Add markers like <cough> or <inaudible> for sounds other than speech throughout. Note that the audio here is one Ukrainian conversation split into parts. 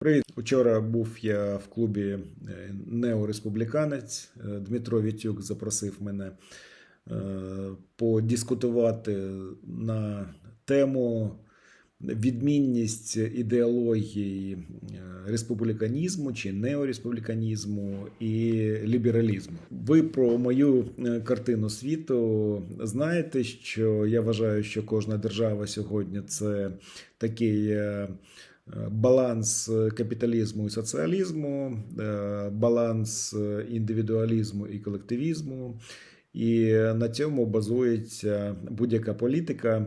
Привіт. Учора був я в клубі е, Неореспубліканець. Е, Дмитро Вітюк запросив мене е, подискутувати на тему відмінність ідеології республіканізму чи неореспубліканізму і лібералізму. Ви про мою картину світу знаєте, що я вважаю, що кожна держава сьогодні це такий. Баланс е, капіталізму і соціалізму, е, баланс е, індивідуалізму і колективізму. І на цьому базується будь-яка політика,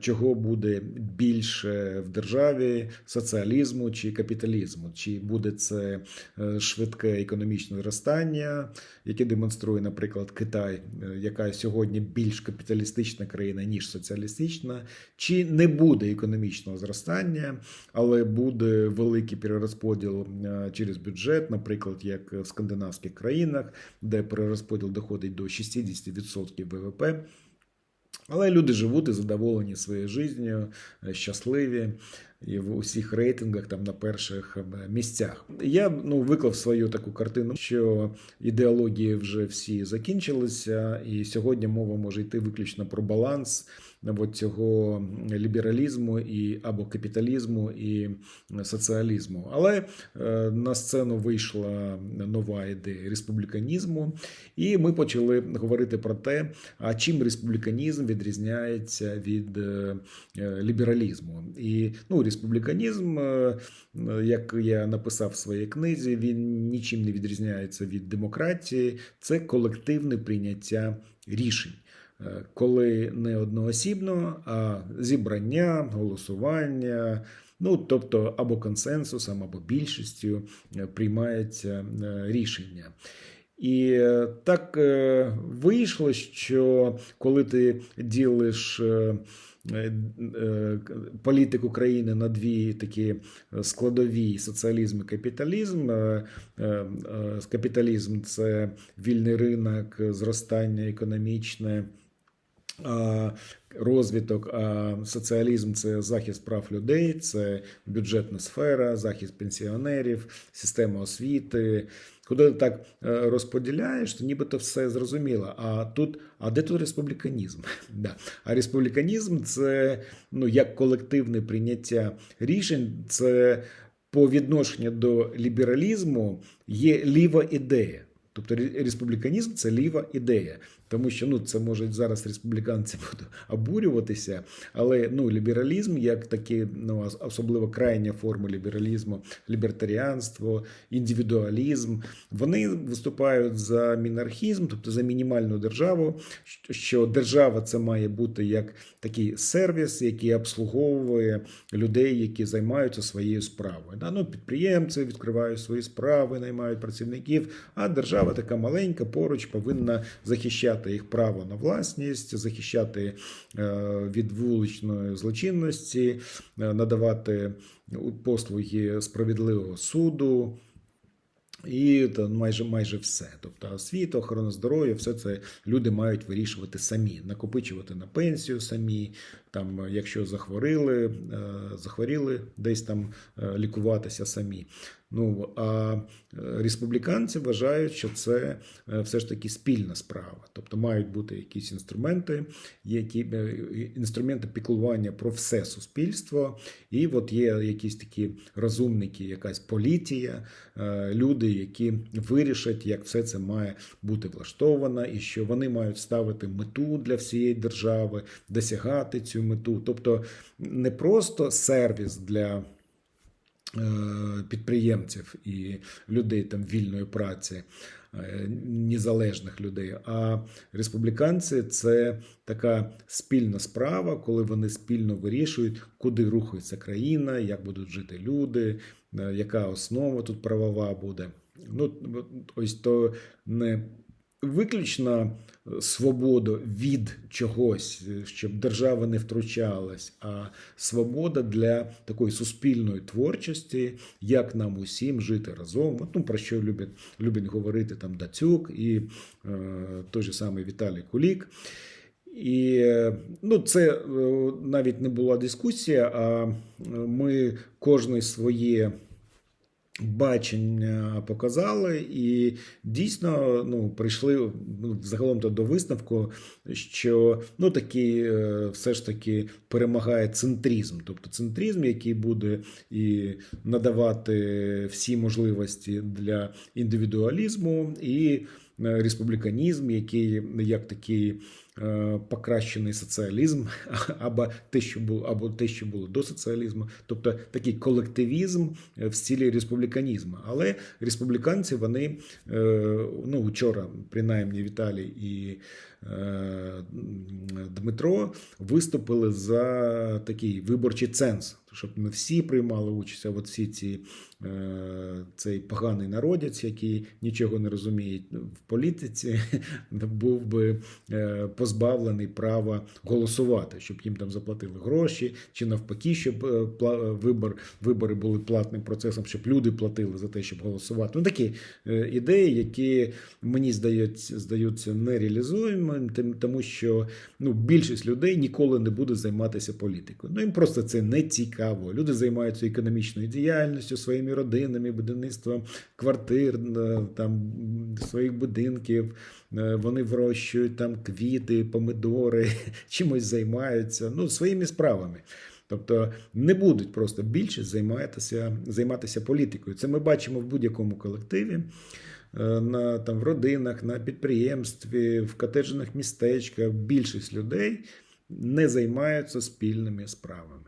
чого буде більше в державі соціалізму чи капіталізму, чи буде це е, швидке економічне зростання, яке демонструє, наприклад, Китай, е, яка сьогодні більш капіталістична країна ніж соціалістична, чи не буде економічного зростання, але буде великий перерозподіл е, через бюджет, наприклад, як в скандинавських країнах, де перерозподіл доходить до 60% ВВП. Але люди живуть і задоволені своєю життю, е, щасливі і в усіх рейтингах там на перших е, місцях. Я ну виклав свою таку картину, що ідеології вже всі закінчилися, і сьогодні мова може йти виключно про баланс от цього лібералізму і або капіталізму і соціалізму. Але е, на сцену вийшла нова ідея республіканізму, і ми почали говорити про те, а чим республіканізм відрізняється від е, е, лібералізму. І ну, республіканізм, е, як я написав в своїй книзі, він нічим не відрізняється від демократії. Це колективне прийняття рішень. Е, Коли не одноосібно, а зібрання, голосування, ну тобто або консенсусом, або більшістю е, приймається е, рішення. І е, так е, вийшло, що коли ти ділиш е, політику країни на дві такі складові соціалізм і капіталізм. Капіталізм це вільний ринок, зростання економічне. Розвиток, соціалізм це захист прав людей, це бюджетна сфера, захист пенсіонерів, система освіти. Ти так е, розподіляєш, то нібито все зрозуміло. А тут, а де тут республіканізм? <laughs> Да. А республіканізм це ну, як колективне прийняття рішень, це по відношенню до лібералізму є ліва ідея. Тобто республіканізм це ліва ідея, тому що ну це можуть зараз республіканці <laughs> будуть обурюватися, але ну лібералізм, як такі, ну особливо крайня форма лібералізму, лібертаріанство, індивідуалізм, вони виступають за мінархізм, тобто за мінімальну державу, що- держава це має бути як такий сервіс, який обслуговує людей, які займаються своєю справою. Ну, підприємці відкривають свої справи, наймають працівників, а держава така маленька поруч повинна захищати їх право на власність, захищати е, від вуличної злочинності, е, надавати послуги справедливого суду. І та, майже майже все. Тобто освіта, охорона здоров'я, все це люди мають вирішувати самі, накопичувати на пенсію самі. Там, якщо захворіли, е, захворіли, десь там е, лікуватися самі. Ну а е, республіканці вважають, що це все ж таки спільна справа. Тобто мають бути якісь інструменти, які інструменти піклування про все суспільство. І от є якісь такі розумники, якась політія, люди, які вирішать, як все це має бути влаштовано, і що вони мають ставити мету для всієї держави, досягати цю мету. Тобто не просто сервіс для. е, Підприємців і людей там вільної праці, е, незалежних людей. А республіканці це така спільна справа, коли вони спільно вирішують, куди рухається країна, як будуть жити люди, е, яка основа тут правова буде. Ну, ось то не виключно свободу від чогось, щоб держава не втручалась, а свобода для такої суспільної творчості, як нам усім жити разом. Ну, про що любить, любить говорити там Дацюк і е, той же самий Віталій Кулік. І е, ну, це е, навіть не була дискусія, а е, ми кожний своє бачення показали, і дійсно ну, прийшли ну, загалом то до висновку, що ну, такий е, все ж таки перемагає центризм. Тобто центризм, який буде і надавати всі можливості для індивідуалізму, і е, республіканізм, який як такий покращений соціалізм, <laughs> або те, що було, або те, що було до соціалізму, тобто такий колективізм в стилі республіканізму. Але республіканці вони е, ну вчора, принаймні Віталій і е, Дмитро виступили за такий виборчий ценз, щоб не всі приймали участь, а от всі ці е, цей поганий народець, який нічого не розуміє в політиці, <laughs> був би е, позбавлений права голосувати, щоб їм там заплатили гроші, чи навпаки, щоб е, вибор, вибори були платним процесом, щоб люди платили за те, щоб голосувати. Ну такі ідеї, які мені здаються, здаються нереалізуємими, тому що ну, більшість людей ніколи не буде займатися політикою. Ну їм просто це не цікаво. Люди займаються економічною діяльністю, своїми родинами, будівництвом квартир, е, там своїх будинків. Е, Вони вирощують там квіти, помидори, <laughs> чимось займаються, ну, своїми справами. Тобто не будуть просто більше займатися, займатися політикою. Це ми бачимо в будь-якому колективі, е, на, там, в родинах, на підприємстві, в котеджних містечках. Більшість людей не займаються спільними справами.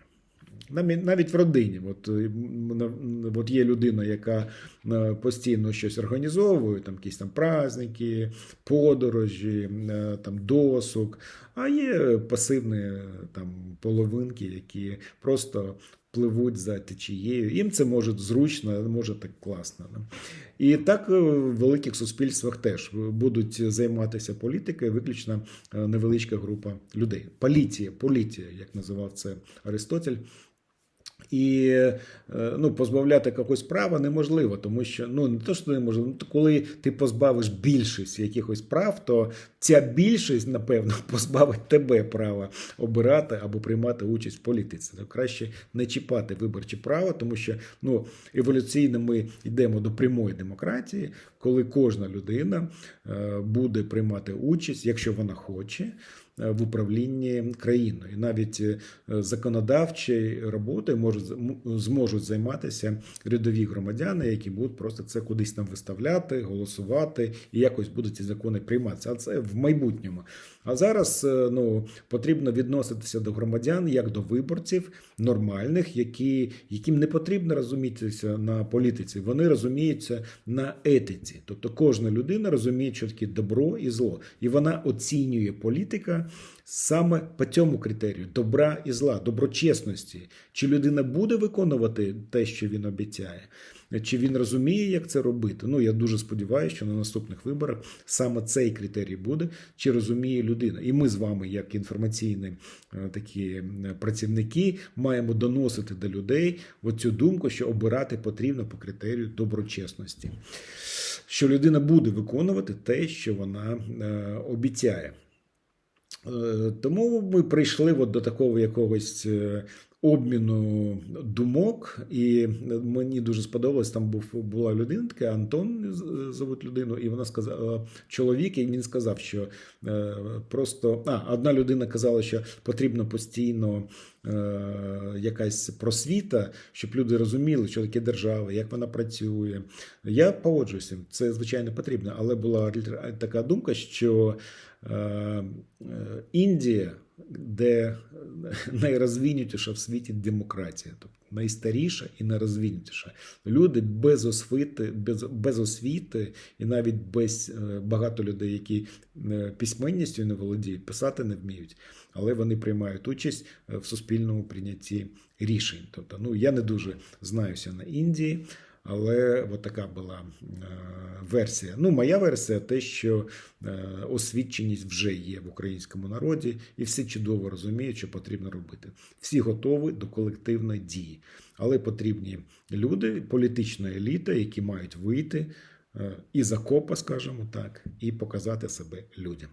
Навіть в родині, от, е, от є людина, яка е, постійно щось організовує, там якісь там праздники, подорожі, е, там досуг, а є пасивні там половинки, які просто пливуть за течією. Їм це може зручно, може так класно. І так в великих суспільствах теж будуть займатися політикою виключно невеличка група людей. Поліція, поліція, як називав це Аристотель. І е, ну, позбавляти якогось права неможливо, тому що ну не то, що неможливо, ну, то коли ти позбавиш більшість якихось прав, то ця більшість, напевно, <laughs> позбавить тебе права обирати або приймати участь в політиці. То краще не чіпати виборче право, тому що ну, еволюційно ми йдемо до прямої демократії, коли кожна людина е, буде приймати участь, якщо вона хоче. Е, В управлінні країною, навіть е, законодавчою роботою можуть зможуть займатися рядові громадяни, які будуть просто це кудись там виставляти, голосувати і якось будуть ці закони прийматися. А це в майбутньому. А зараз е, ну потрібно відноситися до громадян як до виборців нормальних, які, яким не потрібно розумітися на політиці. Вони розуміються на етиці. Тобто кожна людина розуміє, що таке добро і зло, і вона оцінює політика саме по цьому критерію добра і зла, доброчесності. Чи людина буде виконувати те, що він обіцяє? Чи він розуміє, як це робити? Ну я дуже сподіваюся, що на наступних виборах саме цей критерій буде, чи розуміє людина. І ми з вами, як інформаційні е, такі е, працівники, маємо доносити до людей оцю думку, що обирати потрібно по критерію доброчесності. Що людина буде виконувати те, що вона е, обіцяє. Е, Тому ми прийшли от до такого якогось е, обміну думок, і мені дуже сподобалось. Там був була людина, така Антон зовуть людину, і вона сказала чоловік, і він сказав, що е, просто а, одна людина казала, що потрібно постійно е, якась просвіта, щоб люди розуміли, що таке держава, як вона працює. Я погоджуюся, це звичайно потрібно, але була така думка, що е, е, Індія, де найрозвинутіша в світі демократія, тобто найстаріша і найрозвинутіша. Люди без освіти, без, без освіти і навіть без е, багато людей, які е, письменністю не володіють, писати не вміють, але вони приймають участь е, в суспільному прийнятті рішень. Тобто, ну я не дуже знаюся на Індії. Але от така була е, версія. Ну, моя версія те, що е, освіченість вже є в українському народі, і всі чудово розуміють, що потрібно робити. Всі готові до колективної дії, але потрібні люди, політична еліта, які мають вийти е, із окопа, скажімо так, і показати себе людям.